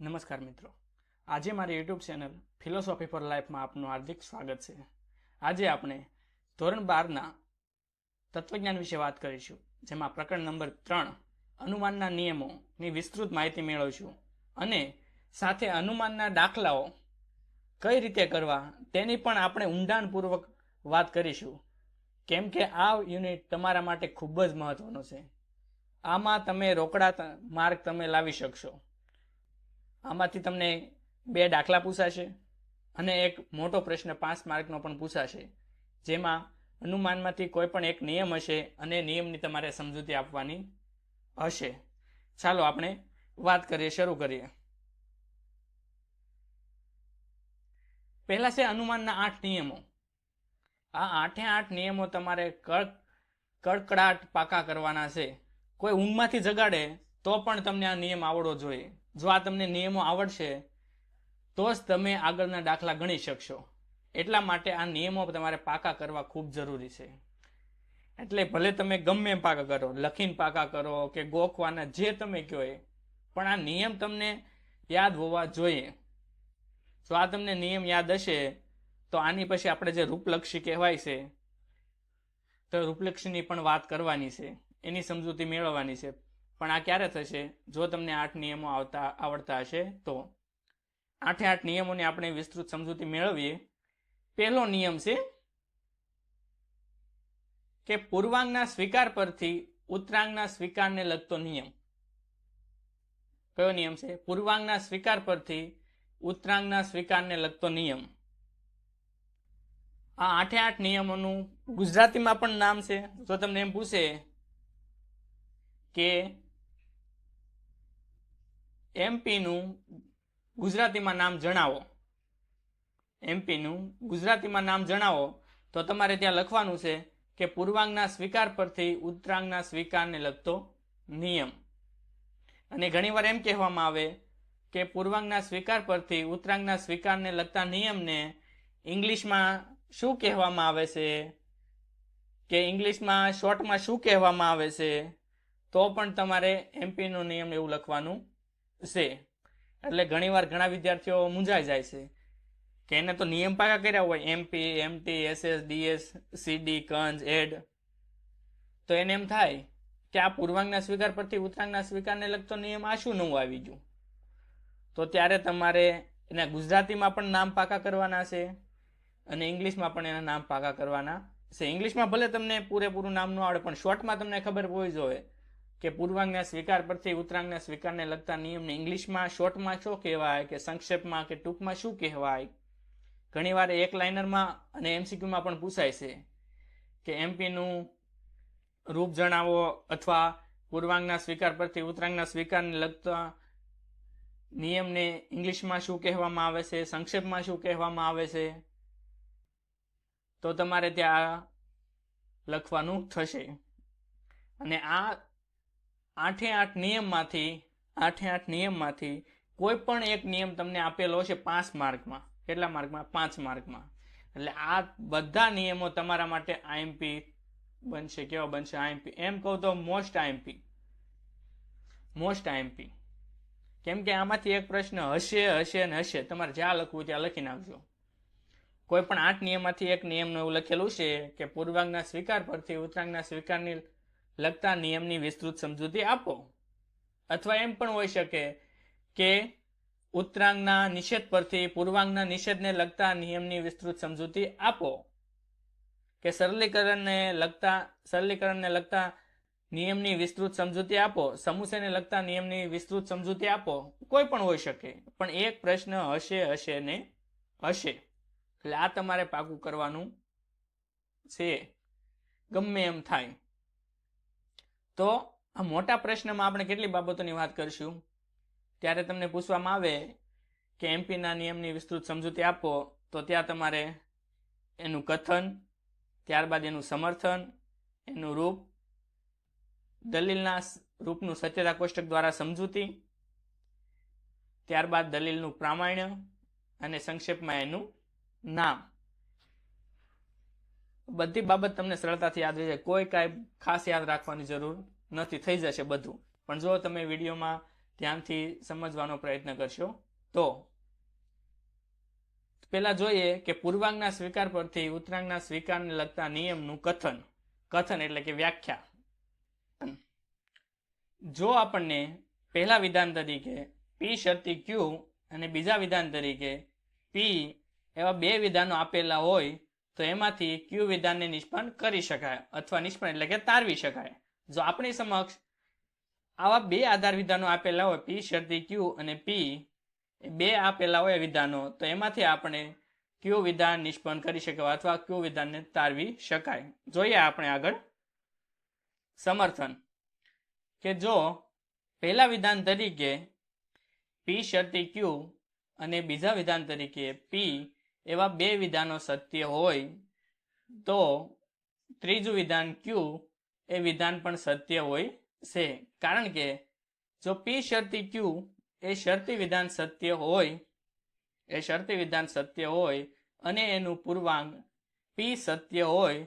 નમસ્કાર મિત્રો. આજે મારી યુટ્યુબ ચેનલ ફિલોસોફી ફોર લાઈફમાં આપનું હાર્દિક સ્વાગત છે. આજે આપણે ધોરણ બારના તત્વજ્ઞાન વિશે વાત કરીશું, જેમાં પ્રકરણ નંબર ત્રણ, અનુમાનના નિયમોની વિસ્તૃત માહિતી મેળવીશું અને સાથે અનુમાનના દાખલાઓ કઈ રીતે કરવા તેની પણ આપણે ઊંડાણપૂર્વક વાત કરીશું. કેમ કે આ યુનિટ તમારા માટે ખૂબ જ મહત્વનો છે. આમાં તમે રોકડા માર્ગ તમે લાવી શકશો. આમાંથી તમને બે દાખલા પૂછાશે અને એક મોટો પ્રશ્ન પાંચ માર્કનો પણ પૂછાશે, જેમાં અનુમાનમાંથી કોઈ પણ એક નિયમ હશે અને નિયમની તમારે સમજૂતી આપવાની હશે. ચાલો આપણે વાત કરીએ, શરૂ કરીએ. પહેલા છે અનુમાનના આઠ નિયમો. આ આઠે આઠ નિયમો તમારે કડક કડકડાટ પાકા કરવાના છે. કોઈ ઊંઘમાંથી જગાડે તો પણ તમને આ નિયમ આવડવો જોઈએ. જો આ તમને નિયમો આવડશે, તો જ તમે આગળના દાખલા ગણી શકશો. એટલા માટે આ નિયમો તમારે પાકા કરવા ખૂબ જરૂરી છે. એટલે ભલે તમે ગમે એમ પાકા કરો, લખીને પાકા કરો કે ગોખવાના, જે તમે કહો એ, પણ આ નિયમ તમને યાદ હોવા જોઈએ. જો આ તમને નિયમ યાદ હશે, તો આની પછી આપણે જે રૂપલક્ષી કહેવાય છે, તો રૂપલક્ષીની પણ વાત કરવાની છે. એની સમજૂતી મેળવવાની છે. પણ આ ક્યારે થશે? જો તમને આઠ નિયમો આવતા આવડતા હશે, તો. આઠે આઠ નિયમોની આપણે વિસ્તૃત સમજૂતી મેળવીએ. પહેલો નિયમ છે કે પૂર્વાંગના સ્વીકાર પરથી ઉત્તરાંગના સ્વીકારને લગતો નિયમ. કયો નિયમ છે? પૂર્વાંગના સ્વીકાર પરથી ઉત્તરાંગના સ્વીકારને લગતો નિયમ. આ આઠે આઠ નિયમોનું ગુજરાતીમાં પણ નામ છે. જો તમને એમ પૂછે કે એમપીનું ગુજરાતીમાં નામ જણાવો. એમપીનું ગુજરાતીમાં નામ જણાવો તો તમારે ત્યાં લખવાનું છે કે પૂર્વાંગના સ્વીકાર પરથી ઉત્તરાંગના સ્વીકારને લગતો નિયમ. અને ઘણીવાર એમ કહેવામાં આવે કે પૂર્વાંગના સ્વીકાર પરથી ઉત્તરાંગના સ્વીકારને લગતા નિયમને ઇંગ્લિશમાં શું કહેવામાં આવે છે? કે ઇંગ્લિશમાં શોર્ટમાં શું કહેવામાં આવે છે? તો પણ તમારે એમપીનો નિયમ એવું લખવાનું છે. એટલે ઘણીવાર ઘણા વિદ્યાર્થીઓ મૂંઝાઈ જાય છે કે એને તો નિયમ પાકા કર્યા હોય MP MT SS DS CD કંજ, એડ. તો એને એમ થાય કે આ પૂર્વાંગના સ્વીકાર પરથી ઉત્તરાંગના સ્વીકારને લગતો નિયમ આ શું નવું આવી ગયું? તો ત્યારે તમારે એના ગુજરાતીમાં પણ નામ પાકા કરવાના છે અને ઇંગ્લિશમાં પણ એના નામ પાકા કરવાના છે. ઇંગ્લિશમાં ભલે તમને પૂરેપૂરું નામ ન આવડે, પણ શોર્ટમાં તમને ખબર હોવી જોઈએ કે પૂર્વાંગના સ્વીકાર પરથી ઉત્તરાંગના સ્વીકારને લગતા નિયમને ઇંગ્લિશમાં શોર્ટમાં શું કહેવાય કે સંક્ષેપમાં કે ટૂંકમાં શું કહેવાય? ઘણીવાર એક લાઇનરમાં અને એમસીક્યુમાં પણ પૂછાય છે કે એમપીનું રૂપ જણાવો અથવા પૂર્વાંગના સ્વીકાર પરથી ઉત્તરાંગના સ્વીકારને લગતા નિયમને ઇંગ્લિશમાં શું કહેવામાં આવે છે? સંક્ષેપમાં શું કહેવામાં આવે છે? તો તમારે ત્યાં લખવાનું થશે. અને આ આઠે આઠ નિયમમાંથી, આઠે આઠ નિયમમાંથી કોઈ પણ એક નિયમ તમને આપેલો છે પાંચ માર્કમાં. કેટલા માર્કમાં? પાંચ માર્કમાં. એટલે આ બધા નિયમો તમારા માટે આઈએમપી બનશે. કેવા બનશે? આઈએમપી એમ કહું તો મોસ્ટ આઈએમપી મોસ્ટ આઈએમપી કેમ કે આમાંથી એક પ્રશ્ન હશે હશે અને હશે. તમારે જ્યાં લખવું ત્યાં લખી નાખજો. કોઈ પણ આઠ નિયમમાંથી એક નિયમનું એવું લખેલું છે કે પૂર્વાંગના સ્વીકાર પરથી ઉત્તરાંગના સ્વીકારની લગતા નિયમની વિસ્તૃત સમજૂતી આપો. અથવા એમ પણ હોઈ શકે કે ઉત્તરાંગના નિષેધ પરથી પૂર્વાંગના નિષેધને લગતા નિયમની વિસ્તૃત સમજૂતી આપો. કે સરલીકરણને લગતા સરલીકરણને લગતા નિયમની વિસ્તૃત સમજૂતી આપો. સમુસયને લગતા નિયમની વિસ્તૃત સમજૂતી આપો. કોઈ પણ હોઈ શકે. પણ એક પ્રશ્ન હશે હશે ને હશે. એટલે આ તમારે પાકું કરવાનું છે. ગમે એમ થાય. તો આ મોટા પ્રશ્નમાં આપણે કેટલી બાબતોની વાત કરીશું? ત્યારે તમને પૂછવામાં આવે કે એમપીના નિયમની વિસ્તૃત સમજૂતી આપો, તો ત્યાં તમારે એનું કથન, ત્યારબાદ એનું સમર્થન, એનું રૂપ, દલીલના રૂપનું સત્યતા કોષ્ટક દ્વારા સમજૂતી, ત્યારબાદ દલીલનું પ્રામાણ્ય અને સંક્ષેપમાં એનું નામ. બધી બાબત તમને સરળતાથી યાદ રહી જાય. કોઈ કાંઈ ખાસ યાદ રાખવાની જરૂર નથી. થઈ જશે બધું. પણ જો તમે વિડીયોમાં ધ્યાનથી સમજવાનો પ્રયત્ન કરશો, તો પહેલા જોઈએ કે પૂર્વાંગના સ્વીકાર પરથી ઉત્તરાંગના સ્વીકારને લગતા નિયમનું કથન. કથન એટલે કે વ્યાખ્યા. જો આપણને પહેલા વિધાન તરીકે પી શરતી ક્યુ અને બીજા વિધાન તરીકે પી એવા બે વિધાનો આપેલા હોય તો એમાંથી ક્યુ વિધાનને નિષ્પન્ન કરી શકાય અથવા નિષ્પન્ન એટલે કે તારવી શકાય. જો આપણી સમક્ષ આવા બે આધાર વિધાનો આપેલા હોય પી શરતી ક્યુ અને પી બે આપેલા હોય વિધાનો, તો એમાંથી આપણે ક્યુ વિધાન નિષ્પન્ન કરી શકાય અથવા ક્યુ વિધાનને તારવી શકાય. જોઈએ આપણે આગળ. સમર્થન. કે જો પહેલા વિધાન તરીકે પી શરતી ક્યુ અને બીજા વિધાન તરીકે પી એવા બે વિધાનો સત્ય હોય, તો ત્રીજું વિધાન ક્યુ એ વિધાન પણ સત્ય હોય છે. કારણ કે જો પી શરતી ક્યુ એ શરતી વિધાન સત્ય હોય, એ શરતી વિધાન સત્ય હોય અને એનું પૂર્વાંગ પી સત્ય હોય,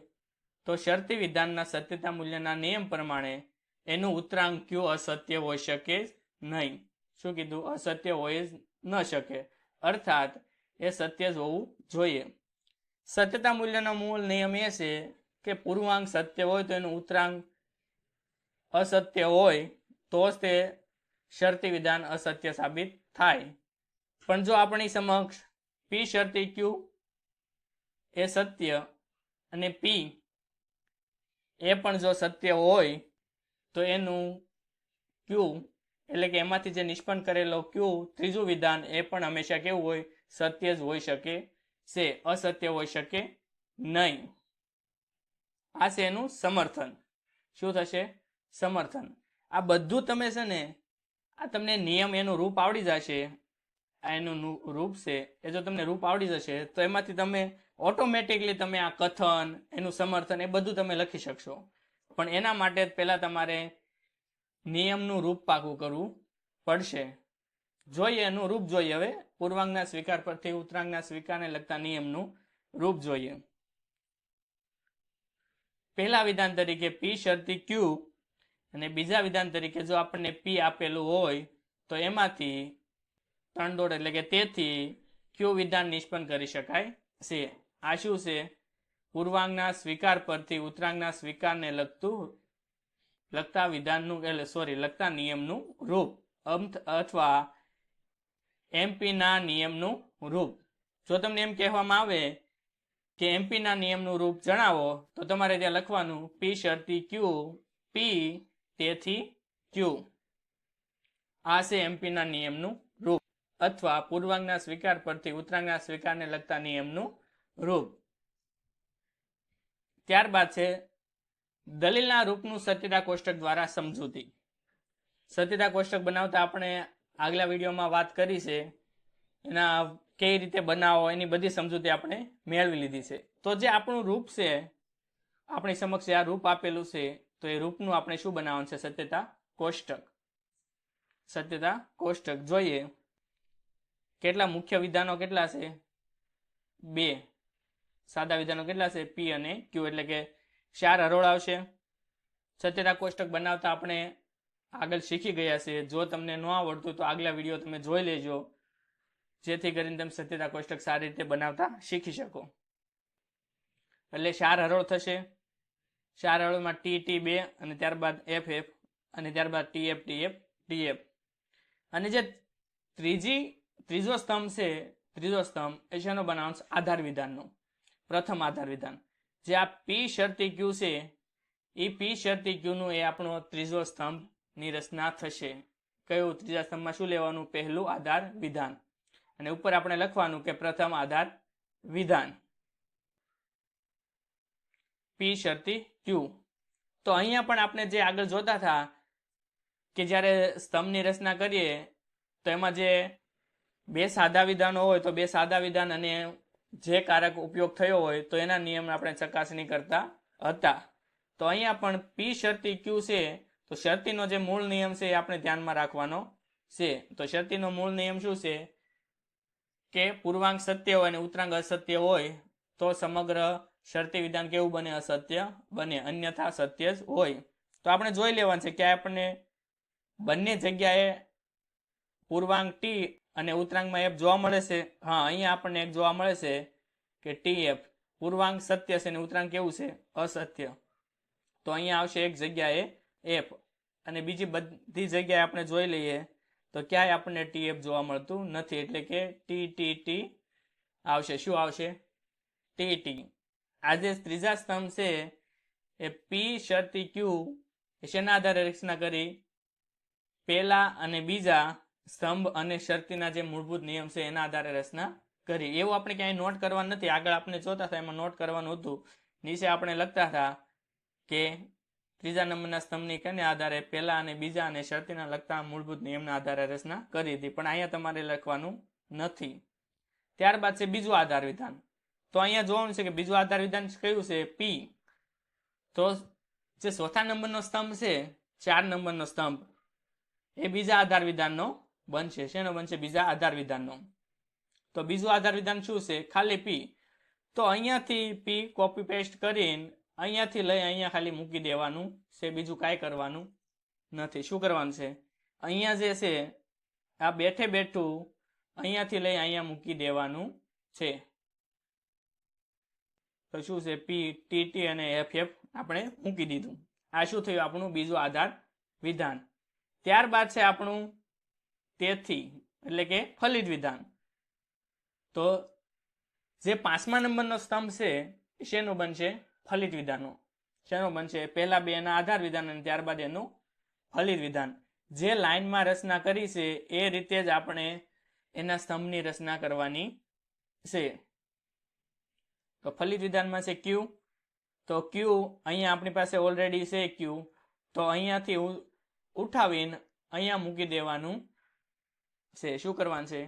તો શરતી વિધાનના સત્યતા મૂલ્યના નિયમ પ્રમાણે એનું ઉત્તરાંગ ક્યુ અસત્ય હોઈ શકે નહીં. શું કીધું? અસત્ય જ ન શકે. અર્થાત એ સત્ય જ હોવું જોઈએ. સત્યતા મૂલ્યનો મૂળ નિયમ એ છે કે પૂર્વાંગ સત્ય હોય તો એનું ઉત્તરાંગ અસત્ય હોય તો જ તે શરતી વિધાન અસત્ય સાબિત થાય. પણ જો આપણી સમક્ષ પી શરતી ક્યુ એ સત્ય અને પી એ પણ જો સત્ય હોય તો એનું ક્યુ એટલે કે એમાંથી જે નિષ્પન્ન કરેલો ક્યુ ત્રીજું વિધાન એ પણ હંમેશા કેવું હોય સત્ય જ હોઈ શકે છે, અસત્ય હોઈ શકે નહીં. આ છે એનું સમર્થન. શું થશે? સમર્થન. આ બધું તમે છે ને, આ તમને નિયમ એનું રૂપ આવડી જશે. આ એનું રૂપ છે, એ જો તમને રૂપ આવડી જશે, તો એમાંથી તમે ઓટોમેટિકલી તમે આ કથન, એનું સમર્થન એ બધું તમે લખી શકશો. પણ એના માટે પહેલા તમારે નિયમનું રૂપ પાકું કરવું પડશે. જોઈએ એનું રૂપ જોઈએ હવે. પૂર્વાંગના સ્વીકાર પરથી ઉત્તરાંગના સ્વીકારને લગતા નિયમનું રૂપ જોઈએ. પહેલા વિધાન તરીકે પી શરતી ક્યુ અને બીજા વિધાન તરીકે જો આપણને પી આપેલું હોય, તો એમાંથી ત્રણ દોડ એટલે કે તેથી ક્યુ વિધાન નિષ્પન્ન કરી શકાય છે. આ શું છે? પૂર્વાંગના સ્વીકાર પરથી ઉત્તરાંગના સ્વીકારને લગતું લગતા વિધાનનું એટલે સોરી લગતા નિયમનું રૂપ. અંત અથવા એમપીના નિયમનું રૂપ. જો તમને એમ કહેવામાં આવે કે એમપીના નિયમનું રૂપ જણાવો, તો તમારે ત્યાં લખવાનું પી શરતી ક્યુ પી તેથી ક્યુ આ છે એમપીના નિયમનું રૂપ. અથવા પૂર્વાંગના સ્વીકાર પરથી ઉત્તરાંગના સ્વીકારને લગતા નિયમનું રૂપ. ત્યારબાદ છે દલીલના રૂપનું સત્યતા કોષ્ટક દ્વારા સમજૂતી. સત્યતા કોષ્ટક બનાવતા આપણે આગલા વિડીયોમાં વાત કરી છે, એના કઈ રીતે બનાવો, એની બધી સમજૂતી આપણે મેળવી લીધી છે. તો જે આપણું રૂપ છે, આપણી સમક્ષ આ રૂપ આપેલું છે, તો એ રૂપનું આપણે શું બનાવવાનું છે? સત્યતા કોષ્ટક. સત્યતા કોષ્ટક. જોઈએ, કેટલા મુખ્ય વિધાનો કેટલા છે? બે. સાદા વિધાનો કેટલા છે? પી અને ક્યુ. એટલે કે ચાર હરોળ આવશે. સત્યતા કોષ્ટક બનાવતા આપણે આગળ શીખી ગયા છે. જો તમને ન આવડતું તો આગલા વીડિયો તમે જોઈ લેજો. જેથી કરીને તમે સત્યતા કોષ્ટક સારી રીતે બનાવતા શીખી શકો. એટલે ચાર હરોળ થશે. ચાર હરોળમાં ટી ટી બે અને ત્યારબાદ એફ એફ અને ત્યારબાદ T F T F T F અને જે ત્રીજી, ત્રીજો સ્તંભ છે, ત્રીજો સ્તંભ, એ શેનો બનાવશે? આધાર વિધાનનો. પ્રથમ આધાર વિધાન. જે આ પી શરતી ક્યુ છે એ પી શરતી ક્યુનું એ આપણો ત્રીજો સ્તંભ ની રચના થશે. કયું ત્રીજા સ્તંભમાં શું લેવાનું? પહેલું આધાર વિધાન. અને ઉપર આપણે લખવાનું કે પ્રથમ આધાર વિધાન. પી શરતી ક્યુ તો અહીંયા પણ આપણે જે આગળ જોતા હતા કે જ્યારે સ્તંભની રચના કરીએ, તો એમાં જે બે સાદા વિધાનો હોય, તો બે સાદા વિધાન અને જે કારક ઉપયોગ થયો હોય, તો એના નિયમ આપણે ચકાસણી કરતા હતા. તો અહીંયા પણ પી શરતી ક્યુ છે તો શરતીનો જે મૂળ નિયમ છે એ આપણે ધ્યાનમાં રાખવાનો છે. તો શરતીનો મૂળ નિયમ શું છે? કે પૂર્વાંગ સત્ય હોય અને ઉત્તરાંગ અસત્ય હોય, તો સમગ્ર શરતી વિધાન કેવું બને? અસત્ય બને. અન્યથા સત્ય જ હોય. તો આપણે જોઈ લેવાનું છે કે આપણને બંને જગ્યાએ પૂર્વાંગ ટી અને ઉત્તરાંગમાં એફ જોવા મળે છે. હા, અહીંયા આપણને એક જોવા મળે છે કે ટી એફ પૂર્વાંગ સત્ય છે અને ઉત્તરાંગ કેવું છે? અસત્ય. તો અહીંયા આવશે એક જગ્યાએ એફ અને બીજી બધી જગ્યાએ આપણે જોઈ લઈએ તો ક્યાંય આપણને ટી એફ જોવા મળતું નથી. એટલે કે ટી ટી ટી આવશે. શું આવશે? T T. આ જે ત્રીજા સ્તંભ છે એ પી શરતી ક્યુ એ શેના આધારે રચના કરી? પહેલા અને બીજા સ્તંભ અને શરતીના જે મૂળભૂત નિયમ છે એના આધારે રચના કરી. એવું આપણે ક્યાંય નોટ કરવાનું નથી. આગળ આપણે જોતા હતા, એમાં નોટ કરવાનું હતું. નીચે આપણે લખતા હતા કે ત્રીજા નંબરના સ્તંભની કને આધારે પહેલા અને બીજા અને શરતીના લગતા મૂળભૂત નિયમના આધારે રચના કરી હતી. પણ અહીંયા તમારે લખવાનું નથી. ત્યારબાદ છે બીજું આધાર વિધાન. તો અહીંયા જોવાનું છે કે બીજું આધાર વિધાન કયું છે? પી તો જે ચોથા નંબરનો સ્તંભ છે, ચાર નંબરનો સ્તંભ, એ બીજા આધાર વિધાનનો બનશે. શેનો બનશે? બીજા આધાર વિધાનનો. તો બીજું આધાર વિધાન શું છે? ખાલી પી તો અહીંયાથી પી કોપી પેસ્ટ કરીને અહીંયાથી લઈ અહીંયા ખાલી મૂકી દેવાનું છે, બીજું કાંઈ કરવાનું નથી. શું કરવાનું છે? અહીંયા જે છે, આ બેઠે બેઠું અહીંયાથી લઈ અહીંયા મૂકી દેવાનું છે. તો શું છે? પી ટી ટી અને એફ એફ આપણે મૂકી દીધું. આ શું થયું? આપણું બીજું આધાર વિધાન. ત્યારબાદ છે આપણું તેથી, એટલે કે ફલિત વિધાન. તો જે પાંચમા નંબરનો સ્તંભ છે, શેનું બનશે? ફલિત વિધાનો શેનો બનશે? પહેલા બે એના આધાર વિધાન અને ત્યારબાદ એનું ફલિત વિધાન. જે લાઇનમાં રચના કરી છે, એ રીતે જ આપણે એના સ્તંભની રચના કરવાની છે. તો ફલિત વિધાનમાં છે ક્યુ તો ક્યુ અહીંયા આપણી પાસે ઓલરેડી છે ક્યુ તો અહીંયાથી ઉઠાવીને અહીંયા મૂકી દેવાનું છે. શું કરવાનું છે?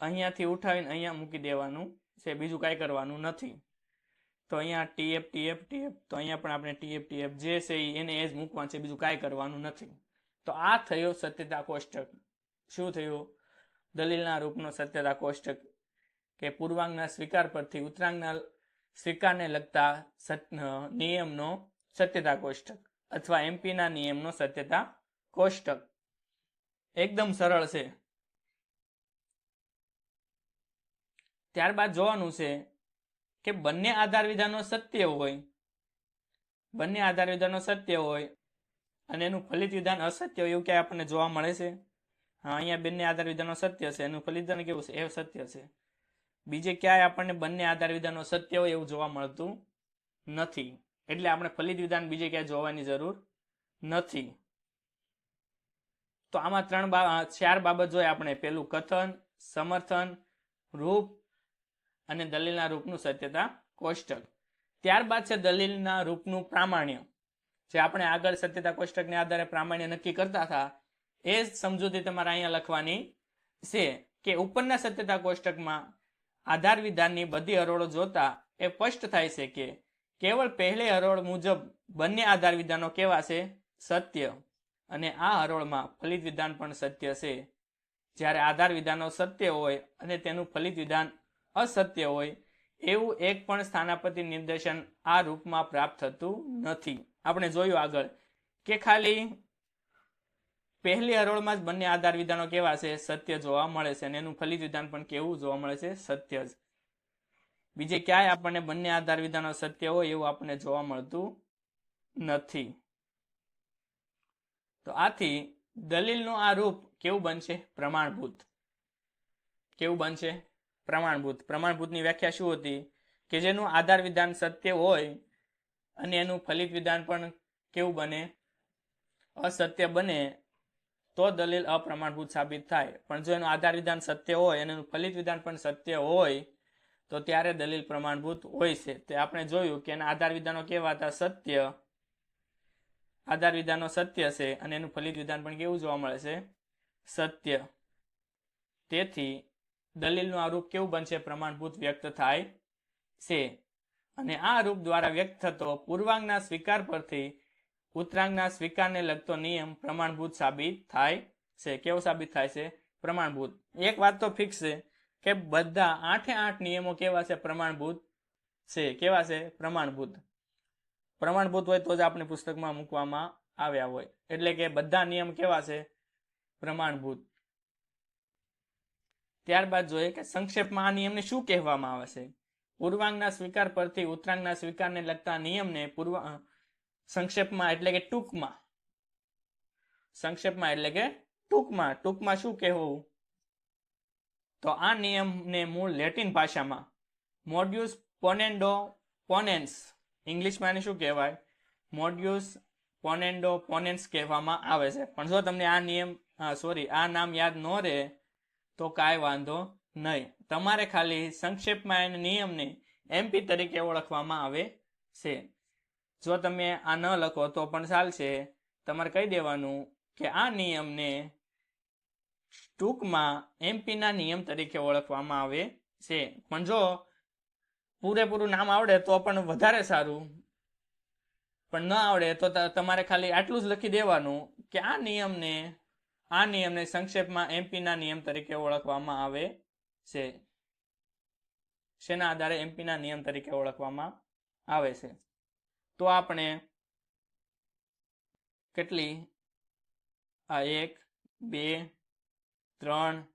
અહીંયાથી ઉઠાવીને અહીંયા મૂકી દેવાનું છે. બીજું કાંઈ કરવાનું નથી. તો અહીંયા ટીએફ ટીએફ ટીએફ, તો અહીંયા પણ આપણે ટીએફ ટીએફ જે છે એને એ જ મૂકવાનું છે, બીજું કાંઈ કરવાનું નથી. તો આ થયો સત્યતા કોષ્ટક. શું થયું? દલીલના રૂપનો સત્યતા કોષ્ટક કે પૂર્વાંગના સ્વીકાર પરથી ઉત્તરાંગના સ્વીકારને લગતા નિયમનો સત્યતા કોષ્ટક અથવા એમપીના નિયમનો સત્યતા કોષ્ટક. એકદમ સરળ છે. ત્યારબાદ જોવાનું છે કે બંને આધાર વિધાનો સત્ય હોય. બંને આધાર વિધાનો સત્ય હોય અને એનું ફલિત વિધાન અસત્ય હોય એવું ક્યાંય આપણને જોવા મળે છે? હા, અહીંયા બંને આધાર વિધાનો સત્ય છે. એનું ફલિત વિધાન કેવું છે? એ સત્ય છે. બીજે ક્યાંય આપણને બંને આધાર વિધાનો સત્ય હોય એવું જોવા મળતું નથી. એટલે આપણે ફલિત વિધાન બીજે ક્યાંય જોવાની જરૂર નથી. તો આમાં ત્રણ ચાર બાબત જોઈએ આપણે. પેલું કથન, સમર્થન, રૂપ અને દલીલના રૂપનું સત્યતા કોષ્ટક. ત્યારબાદ છે દલીલના રૂપનું પ્રામાણ્ય. જે આપણે આગળ સત્યતા કોષ્ટકને આધારે પ્રામાણ્ય નક્કી કરતા હતા, એ સમજૂતી તમારે અહીંયા લખવાની છે કે ઉપરના સત્યતા કોષ્ટકમાં આધાર વિધાનની બધી હરોળો જોતા એ સ્પષ્ટ થાય છે કે કેવળ પહેલી હરોળ મુજબ બંને આધાર વિધાનો કેવા છે? સત્ય. અને આ હરોળમાં ફલિત વિધાન પણ સત્ય છે. જ્યારે આધાર વિધાનો સત્ય હોય અને તેનું ફલિત વિધાન અસત્ય હોય, એવું એક પણ સ્થાનાપતિ નિર્દેશન આ રૂપમાં પ્રાપ્ત થતું નથી. આપણે જોયું આગળ કે ખાલી પહેલી હરોળમાં જ બંને આધાર વિધાનો કેવા છે? સત્ય જોવા મળે છે અને એનું ફલિત વિધાન પણ કેવું જોવા મળે છે? સત્ય જ. બીજે ક્યાંય આપણને બંને આધાર વિધાનો સત્ય હોય એવું આપણને જોવા મળતું નથી. તો આથી દલીલનું આ રૂપ કેવું બનશે? પ્રમાણભૂત. કેવું બનશે? પ્રમાણભૂત. પ્રમાણભૂતની વ્યાખ્યા શું હતી? કે જેનું આધાર વિધાન સત્ય હોય અને એનું ફલિત વિધાન પણ કેવું બને? અસત્ય બને તો દલીલ અપ્રમાણભૂત સાબિત થાય. પણ જો એનું આધાર વિધાન સત્ય હોય અને એનું ફલિત વિધાન પણ સત્ય હોય, તો ત્યારે દલીલ પ્રમાણભૂત હોય છે. તે આપણે જોયું કે એના આધાર વિધાનો કેવા હતા? સત્ય. આધાર વિધાનો સત્ય છે અને એનું ફલિત વિધાન પણ કેવું જોવા મળે છે? સત્ય. તેથી દલીલનું આ રૂપ કેવું બનશે પ્રમાણભૂત વ્યક્ત થાય છે. અને આ રૂપ દ્વારા વ્યક્ત થતો પૂર્વાંગના સ્વીકાર પરથી ઉત્તરાંગના સ્વીકારને લગતો નિયમ પ્રમાણભૂત સાબિત થાય છે. કેવો સાબિત થાય છે? પ્રમાણભૂત. એક વાત તો ફિક્સ છે કે બધા આઠે આઠ નિયમો કેવા છે? પ્રમાણભૂત છે. કેવા છે? પ્રમાણભૂત. પ્રમાણભૂત હોય તો જ આપણે પુસ્તકમાં મૂકવામાં આવ્યા હોય. એટલે કે બધા નિયમ કેવા છે? પ્રમાણભૂત. ત્યારબાદ જોઈએ કે સંક્ષેપમાં આ નિયમને શું કહેવામાં આવે છે? પૂર્વાંગના સ્વીકાર પરથી ઉત્તરાંગના સ્વીકારને લગતા નિયમને પૂર્વ સંક્ષેપમાં એટલે કે ટૂંકમાં. સંક્ષેપમાં એટલે કે ટૂંકમાં. ટૂંકમાં શું કહેવું? તો આ નિયમને મૂળ લેટિન ભાષામાં મોડ્યુસ પોનેન્ડો પોનેન્સ, ઇંગ્લિશમાં એને શું કહેવાય? મોડ્યુસ પોનેન્ડો પોનેન્સ કહેવામાં આવે છે. પણ જો તમને આ નિયમ સોરી આ નામ યાદ ન રહે તો કાંઈ વાંધો નહીં. તમારે ખાલી સંક્ષેપમાં એના નિયમને એમપી તરીકે ઓળખવામાં આવે છે. જો તમે આ ન લખો તો પણ ચાલશે. તમારે કહી દેવાનું કે આ નિયમને ટૂંકમાં એમપીના નિયમ તરીકે ઓળખવામાં આવે છે. પણ જો પૂરેપૂરું નામ આવડે તો પણ વધારે સારું. પણ ન આવડે તો, તમારે ખાલી આટલું જ લખી દેવાનું કે આ નિયમને આ નિયમને સંક્ષેપમાં એમપીના નિયમ તરીકે ઓળખવામાં આવે છે. શેના આધારે એમપીના નિયમ તરીકે ઓળખવામાં આવે છે? તો આપણે કેટલી? આ એક, બે, ત્રણ,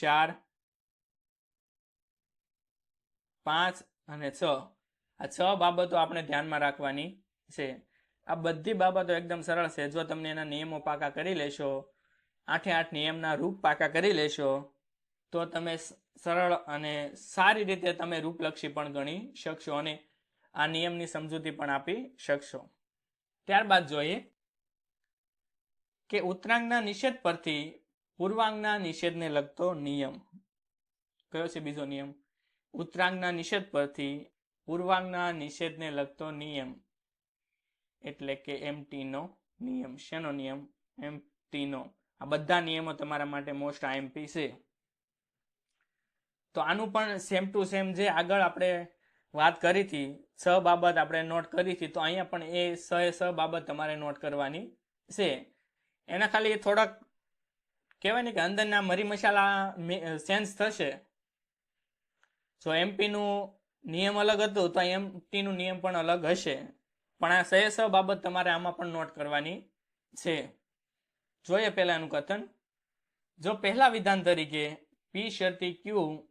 ચાર, પાંચ અને છ. આ છ બાબતો આપણે ધ્યાનમાં રાખવાની છે. આ બધી બાબતો એકદમ સરળ છે. જો તમને એના નિયમો પાકા કરી લેશો આઠે આઠ નિયમના રૂપ પાકા કરી લેશો, તો તમે સરળ અને સારી રીતે તમે રૂપલક્ષી પણ ગણી શકશો અને આ નિયમની સમજૂતી પણ આપી શકશો. ત્યારબાદ જોઈએ કે ઉત્તરાંગના નિષેધ પરથી પૂર્વાંગના નિષેધને લગતો નિયમ. કયો છે બીજો નિયમ? ઉત્તરાંગના નિષેધ પરથી પૂર્વાંગના નિષેધને લગતો નિયમ. એટલે કે એમટીનો નિયમ, શેનો નિયમ? એમટીનો આ બધા નિયમો તમારા માટે મોસ્ટ આઈએમપી છે. તો આનું પણ સેમ ટુ સેમ જે આગળ આપણે વાત કરી હતી, સ બાબત આપણે નોટ કરી હતી, તો અહીંયા પણ એ સ એ સ બાબત તમારે નોટ કરવાની છે. એના ખાલી થોડાક કહેવાય ને કે અંદરના મરી મસાલા સેન્સ થશે. જો એમપીનું નિયમ અલગ હતું, તો એમપીનું નિયમ પણ અલગ હશે. પણ આ સહે બાબત તમારે આમાં પણ નોટ કરવાની છે. જોઈએ પહેલાંનું કથન. જો પહેલા વિધાન તરીકે પી શરતી ક્યુ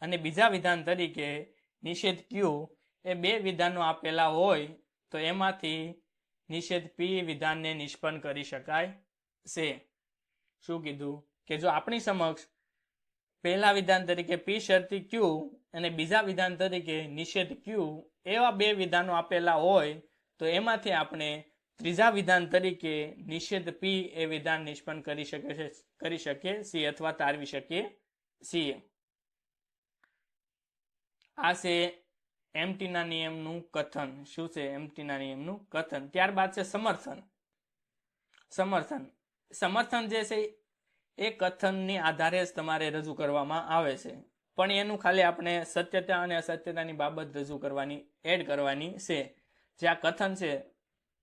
અને બીજા વિધાન તરીકે નિષેધ ક્યુ એ બે વિધાનો આપેલા હોય, તો એમાંથી નિષેધ પી વિધાનને નિષ્પન્ન કરી શકાય છે. શું કીધું? કે જો આપણી સમક્ષ પહેલા વિધાન તરીકે પી શરતી ક્યુ અને બીજા વિધાન તરીકે નિષેધ ક્યુ એવા બે વિધાનો આપેલા હોય, તો એમાંથી આપણે ત્રીજા વિધાન તરીકે નિષેધ પી એ વિધાન નિષ્પન્ન કરી શકે છે, કરી શકીએ છીએ અથવા તારવી શકીએ સી આ છે એમટીના નિયમનું કથન. શું છે એમટીના નિયમનું કથન? ત્યારબાદ છે સમર્થન. સમર્થન. સમર્થન જે છે એ કથનની આધારે જ તમારે રજૂ કરવામાં આવે છે. પણ એનું ખાલી આપણે સત્યતા અને અસત્યતાની બાબત રજૂ કરવાની, એડ કરવાની છે. જે આ કથન છે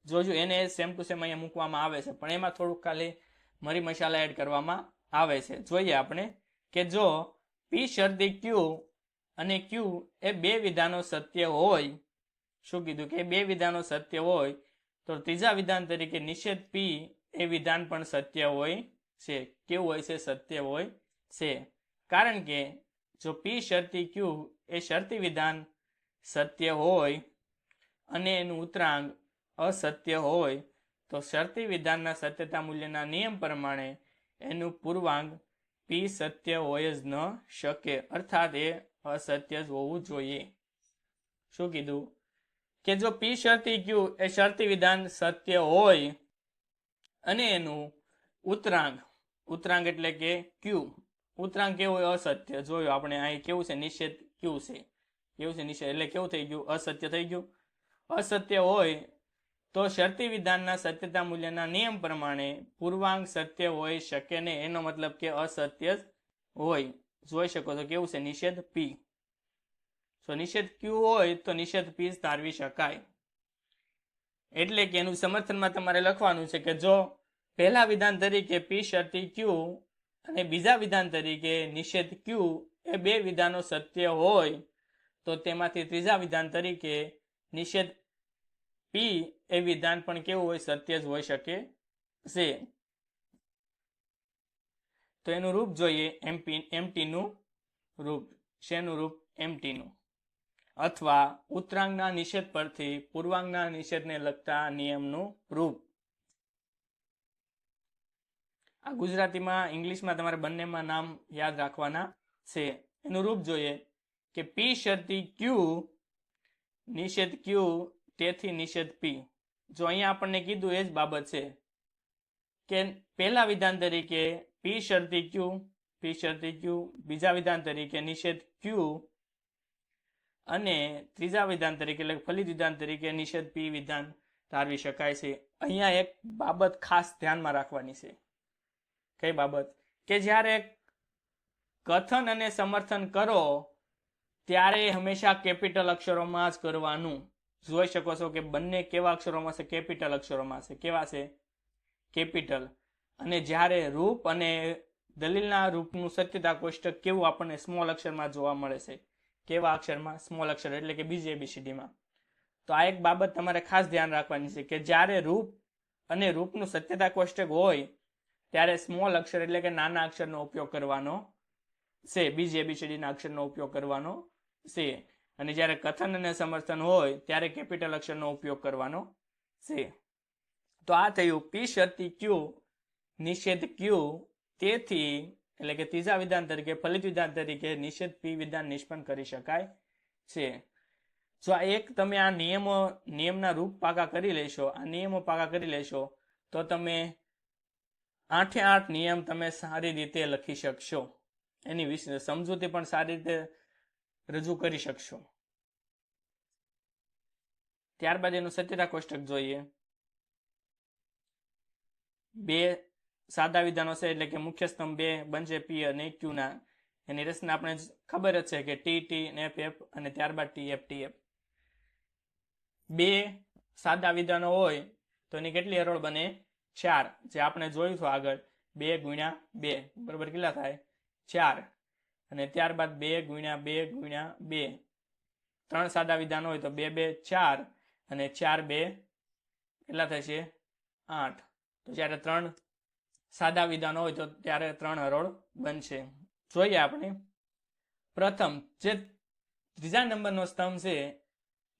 જોજો એને સેમ ટુ સેમ અહીંયા મૂકવામાં આવે છે, પણ એમાં થોડુંક ખાલી મરી મસાલા એડ કરવામાં આવે છે. જોઈએ આપણે કે જો પી શરદી ક્યુ અને ક્યુ એ બે વિધાનો સત્ય હોય, શું કીધું કે બે વિધાનો સત્ય હોય, તો ત્રીજા વિધાન તરીકે નિષેધ પી એ વિધાન પણ સત્ય હોય છે. કેવું હોય છે? સત્ય હોય છે. કારણ કે જો પી શરતી ક્યુ એ શરતી વિધાન સત્ય હોય અને એનું ઉત્તરાંગ અસત્ય હોય, તો શરતી વિધાનના સત્યતા મૂલ્યના નિયમ પ્રમાણે એનું પૂર્વાંગ પી સત્ય હોય જ ન શકે. અર્થાત એ અસત્ય જ હોવું જોઈએ. શું કીધું? કે જો પી શરતી ક્યુ એ શરતી વિધાન સત્ય હોય અને એનું ઉત્તરાંગ ઉત્તરાંગ એટલે કે ક્યુ. ઉત્તરાંગ કેવું હોય? અસત્ય. જોયું, આપણે અહીં કેવું છે? નિષેધ ક્યુ છે? કેવું છે? નિષેધ. એટલે કેવું થઈ ગયું? અસત્ય થઈ ગયું. અસત્ય હોય તો શરતી વિધાનના સત્યતા મૂલ્યના નિયમ પ્રમાણે પૂર્વાંગ સત્ય હોય શકે ને એનો મતલબ કે અસત્ય હોય. જોઈ શકો તો કેવું છે? નિષેધ પી સો નિષેધ ક્યુ હોય તો નિષેધ પી તારવી શકાય. એટલે કે એનું સમર્થનમાં તમારે લખવાનું છે કે જો પહેલા વિધાન તરીકે પી શરતી ક્યુ અને બીજા વિધાન તરીકે નિષેધ ક્યુ એ બે વિધાનો સત્ય હોય, તો તેમાંથી ત્રીજા વિધાન તરીકે નિષેધ પી એ વિધાન પણ કેવું હોય, સત્ય જ હોઈ શકે? છે તો એનું રૂપ જોઈએ, એમપી, એમટીનું રૂપ. શેનું રૂપ? એમટીનું. અથવા ઉત્તરાંગના નિષેધ પરથી પૂર્વાંગના નિષેધને લગતા નિયમનું રૂપ. આ ગુજરાતીમાં, ઇંગ્લિશમાં તમારે બંનેમાં નામ યાદ રાખવાના છે. એનું રૂપ જોઈએ કે પી શરતી ક્યુ, નિષેધ ક્યુ, તેથી નિષેધ પી. જો અહીંયા આપણને કીધું એ જ બાબત છે કે પહેલા વિધાન તરીકે પી શરતી ક્યુ પી શરતી ક્યુ બીજા વિધાન તરીકે નિષેધ ક્યુ અને ત્રીજા વિધાન તરીકે એટલે ફલિત વિધાન તરીકે નિષેધ પી વિધાન ધારવી શકાય છે. અહીંયા એક બાબત ખાસ ધ્યાનમાં રાખવાની છે. કઈ બાબત? કે જ્યારે કથન અને સમર્થન કરો, ત્યારે હંમેશા કેપિટલ અક્ષરોમાં જ કરવાનું. જોઈ શકો છો કે બંને કેવા અક્ષરોમાં છે? કેપિટલ અક્ષરોમાં છે. કેવા છે? કેપિટલ. અને જ્યારે રૂપ અને દલીલના રૂપનું સત્યતા કોષ્ટક કેવું આપણને સ્મોલ અક્ષરમાં જોવા મળે છે? કેવા અક્ષરમાં? સ્મોલ અક્ષર એટલે કે બીજી એબીસીડીમાં. તો આ એક બાબત તમારે ખાસ ધ્યાન રાખવાની છે કે જ્યારે રૂપ અને રૂપનું સત્યતા કોષ્ટક હોય, ત્યારે સ્મોલ અક્ષર એટલે કે નાના અક્ષરનો ઉપયોગ કરવાનો છે. બીજી એબીસીડીના અક્ષરનો ઉપયોગ કરવાનો છે. અને જ્યારે કથન અને સમર્થન હોય, ત્યારે કેપિટલ અક્ષરનો ઉપયોગ કરવાનો છે. તો આ થયું. પી શરતી ક્યુ, નિષેધ ક્યુ. તેથી, એટલે કે ત્રીજા વિધાન તરીકે, ફલિત વિધાન તરીકે નિષેધ પી વિધાન નિષ્પન્ન કરી શકાય છે. જો આ એક તમે આ નિયમો, નિયમના રૂપ પાકા કરી લેશો, આ નિયમો પાકા કરી લેશો, તો તમે આઠે આઠ નિયમ તમે સારી રીતે લખી શકશો. એની વિશે સમજૂતી પણ સારી રીતે રજૂ કરી શકશો. ત્યારબાદ એનું સત્યતા કોષ્ટક જોઈએ. બે સાદા વિધાનો છે, એટલે કે મુખ્ય સ્તંભ બે, બંજે, પી અને ક્યુ ના. એની રચના આપણે ખબર જ છે કે ટી ટી એફ એફ અને ત્યારબાદ ટી, એફ ટી, એફ. બે સાદા વિધાનો હોય તો એની કેટલી હરોળ બને? ચાર. જે આપણે જોયું હતું આગળ, બે ગુણ્યા બે. બરોબર કેટલા થાય? ચાર. અને ત્યારબાદ બે ગુણ્યા બે ગુણ્યા બે. ત્રણ સાદા વિધાન હોય તો બે બે, ચાર અને ચાર, બે કેટલા થશે? આઠ. તો જ્યારે ત્રણ સાદા વિધાનો હોય તો ત્યારે ત્રણ હરોળ બનશે. જોઈએ આપણે. પ્રથમ જે ત્રીજા નંબરનો સ્તંભ છે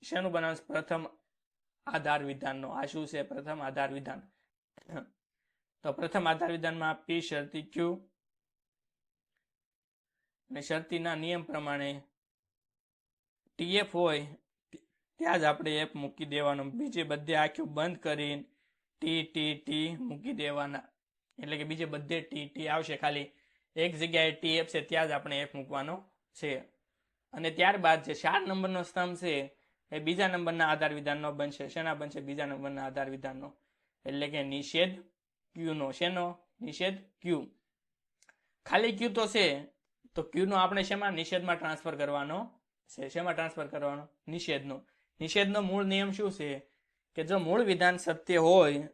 શેનું બનાવશે પ્રથમ આધાર વિધાનનો. આ શું છે? પ્રથમ આધાર વિધાન. તો પ્રથમ આધાર વિધાનમાં પી શરતી ક્યુ? અને શરતીના નિયમ પ્રમાણે ટીએફ હોય, ત્યાં જ આપણે એપ મૂકી દેવાનો. બીજે બધે આખું બંધ કરીને ટી ટી ટી મૂકી દેવાના. એટલે કે બીજે બધે ટી ટી આવશે ખાલી. એક જગ્યાએ ટી એફ છે, ત્યાં જ આપણે એપ મૂકવાનો છે. અને ત્યારબાદ જે ચાર નંબરનો સ્તંભ છે, એ બીજા નંબરના આધાર વિધાનનો બનશે. શેના બનશે? બીજા નંબરના આધાર વિધાનનો. એટલે કે નિષેધ ક્યુનો શેનો? નિષેધ ક્યુ. ખાલી ક્યુ તો છે તો ક્યુનો આપણે શેમાં? નિષેધમાં ટ્રાન્સફર કરવાનો છે. શેમાં ટ્રાન્સફર કરવાનો? નિષેધનો. નિષેધનો મૂળ નિયમ શું છે? કે જો મૂળ વિધાન સત્ય હોય,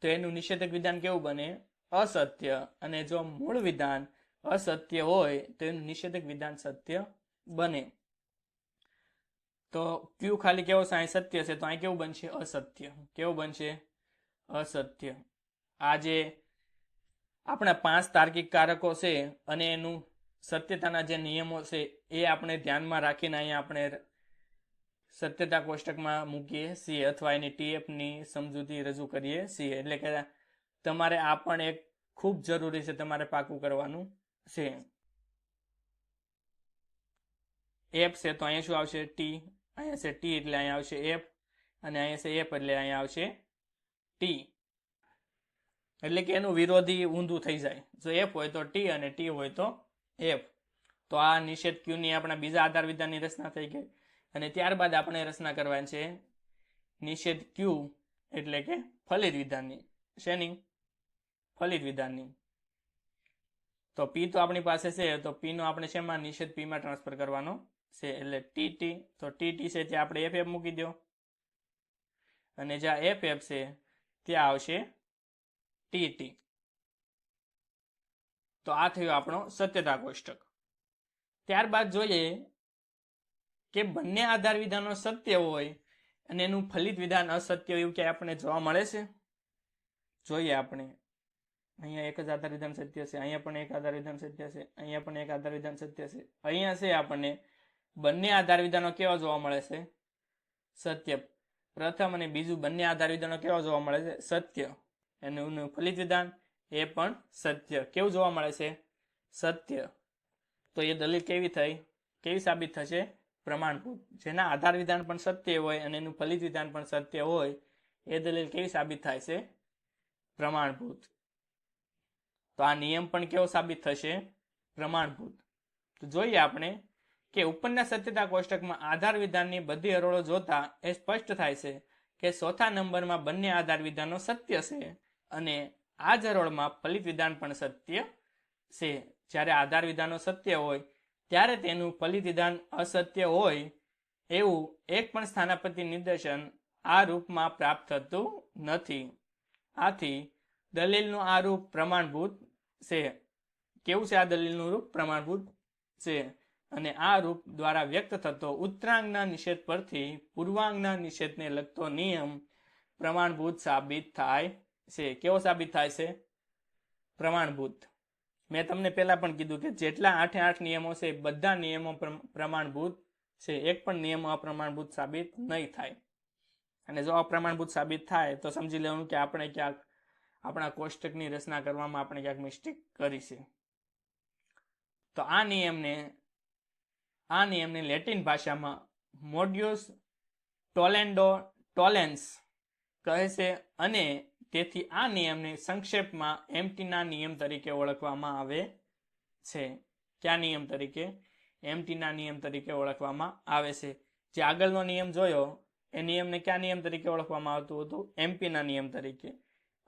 તો એનું નિષેધક વિધાન કેવું બને? અસત્ય. અને જો મૂળ વિધાન અસત્ય હોય, તો એનું નિષેધક વિધાન સત્ય બને. તો ક્યુ ખાલી કેવો છે? અહીં સત્ય છે. તો અહીં કેવું બનશે? અસત્ય. કેવું બનશે? અસત્ય. આ જે આપણા પાંચ તાર્કિક કારકો છે અને એનું સત્યતાના જે નિયમો છે, એ આપણે ધ્યાનમાં રાખીને અહીંયા આપણે સત્યતા કોષ્ટકમાં મૂકીએ છીએ અથવા એની ટીએફની સમજૂતી રજૂ કરીએ છીએ. એટલે કે તમારે આ પણ એક ખૂબ જરૂરી છે તમારે પાકું કરવાનું છે. એફ છે તો અહીંયા શું આવશે? ટી અહીંયા છે ટી એટલે અહીંયા આવશે એફ અને અહીંયા છે એફ એટલે અહીંયા આવશે ટી એટલે કે એનું વિરોધી ઊંધું થઈ જાય. જો એફ હોય તો ટી અને ટી હોય તો એફ તો આ નિષેધ ક્યુની આપણા બીજા આધાર વિધાનની રચના થઈ ગઈ. અને ત્યારબાદ આપણે રચના કરવાની છે નિષેધ ક્યુ એટલે કે ફલિત વિધાનની. શેની ફલિત વિધાનની. તો પી તો આપણી પાસે છે, તો પી નો આપણે શેમાં? નિષેધ પીમાં ટ્રાન્સફર કરવાનો છે. એટલે ટી ટી તો ટી ટી છે, ત્યાં આપણે એફ એફ મૂકી દો અને જ્યાં એફ એફ છે, ત્યાં આવશે ટી ટી તો આ થયો આપણો સત્યતા કોષ્ટક ત્યારબાદ જોઈએ કે બંને આધાર વિધાનો સત્ય હોય અને એનું ફલિત વિધાન અસત્ય એવું ક્યાંય આપણને જોવા મળે છે? જોઈએ આપણે. અહીંયા એક જ આધાર વિધાન સત્ય છે, અહીંયા પણ એક આધાર વિધાન સત્ય છે, અહીંયા પણ એક આધાર વિધાન સત્ય છે. અહીંયા છે આપણને બંને આધાર વિધાનો કેવા જોવા મળે છે? સત્ય. પ્રથમ અને બીજું બંને આધાર વિધાનો કેવા જોવા મળે છે? સત્ય. એનું ફલિત વિધાન એ પણ સત્ય. કેવું જોવા મળે છે? સત્ય. તો એ દલીલ કેવી થઈ? કેવી સાબિત થશે? પ્રમાણભૂત જેના આધાર વિધાન પણ સત્ય હોય અને એનું ફલિત વિધાન પણ સત્ય હોય, એ દલીલ કેવી સાબિત થાય છે? પ્રમાણભૂત. તો આ નિયમ પણ કેવો સાબિત થશે? પ્રમાણભૂત. તો જોઈએ આપણે કે ઉપરના સત્યતા કોષ્ટકમાં આધાર વિધાનની બધી હરોળો જોતા એ સ્પષ્ટ થાય છે કે ચોથા નંબરમાં બંને આધાર વિધાનો સત્ય છે અને આ જરોળમાં ફલિત વિધાન પણ સત્ય છે. જ્યારે આધાર વિધાનો સત્ય હોય, ત્યારે તેનું ફલિત વિધાન અસત્ય હોય એવું એક પણ સ્થાનાપતિ નિર્દેશન આ રૂપમાં પ્રાપ્ત થતું નથી. આથી દલીલનું આ રૂપ પ્રમાણભૂત છે. કેવું છે આ દલીલનું રૂપ પ્રમાણભૂત છે? અને આ રૂપ દ્વારા વ્યક્ત થતો ઉત્તરાંગના નિષેધ પરથી પૂર્વાંગના નિષેધને લગતો નિયમ પ્રમાણભૂત સાબિત થાય છે, કેવો સાબિત થાય છે? પ્રમાણભૂત. મેં તમને પહેલા પણ કીધું કે જેટલા આઠે આઠ નિયમો છે, બધા નિયમો પ્રમ- પ્રમાણભૂત છે, એક પણ નિયમ અપ્રમાણભૂત સાબિત નહીં થાય. અને જો અપ્રમાણભૂત સાબિત થાય, તો સમજી લેવાનું કે આપણે ક્યાંક આપણા કોષ્ટકની રચના કરવામાં આપણે ક્યાંક મિસ્ટેક કરી છે. તો આ નિયમને આ નિયમને લેટિન ભાષામાં મોડ્યુસ ટોલેન્ડો ટોલેન્સ કહે છે, અને તેથી આ નિયમને સંક્ષેપમાં એમટીના નિયમ તરીકે ઓળખવામાં આવે છે. કયા નિયમ તરીકે? એમટીના નિયમ તરીકે ઓળખવામાં આવે છે. જે આગળનો નિયમ જોયો, એ નિયમને કયા નિયમ તરીકે ઓળખવામાં આવતું હતું? એમપીના નિયમ તરીકે.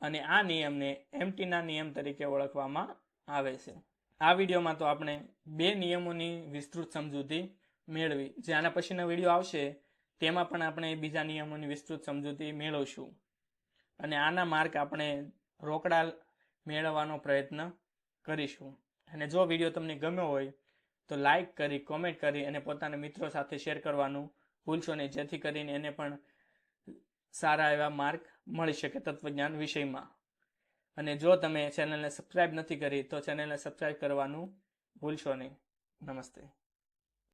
અને આ નિયમને એમટીના નિયમ તરીકે ઓળખવામાં આવે છે. આ વિડીયોમાં તો આપણે બે નિયમોની વિસ્તૃત સમજૂતી મેળવી. જે આના પછીનો વીડિયો આવશે તેમાં પણ આપણે બીજા નિયમોની વિસ્તૃત સમજૂતી મેળવશું. અને આના માર્ક આપણે રોકડા મેળવવાનો પ્રયત્ન કરીશું. અને જો વીડિયો તમને ગમ્યો હોય, તો લાઈક કરી કોમેન્ટ કરી અને પોતાના મિત્રો સાથે શેર કરવાનું ભૂલશો નહીં. જેથી કરીને એને પણ સારા એવા માર્ક મળી શકે તત્વજ્ઞાન વિષયમાં. અને જો તમે ચેનલને સબસ્ક્રાઇબ નથી કરી, તો ચેનલને સબસ્ક્રાઇબ કરવાનું ભૂલશો નહીં. નમસ્તે.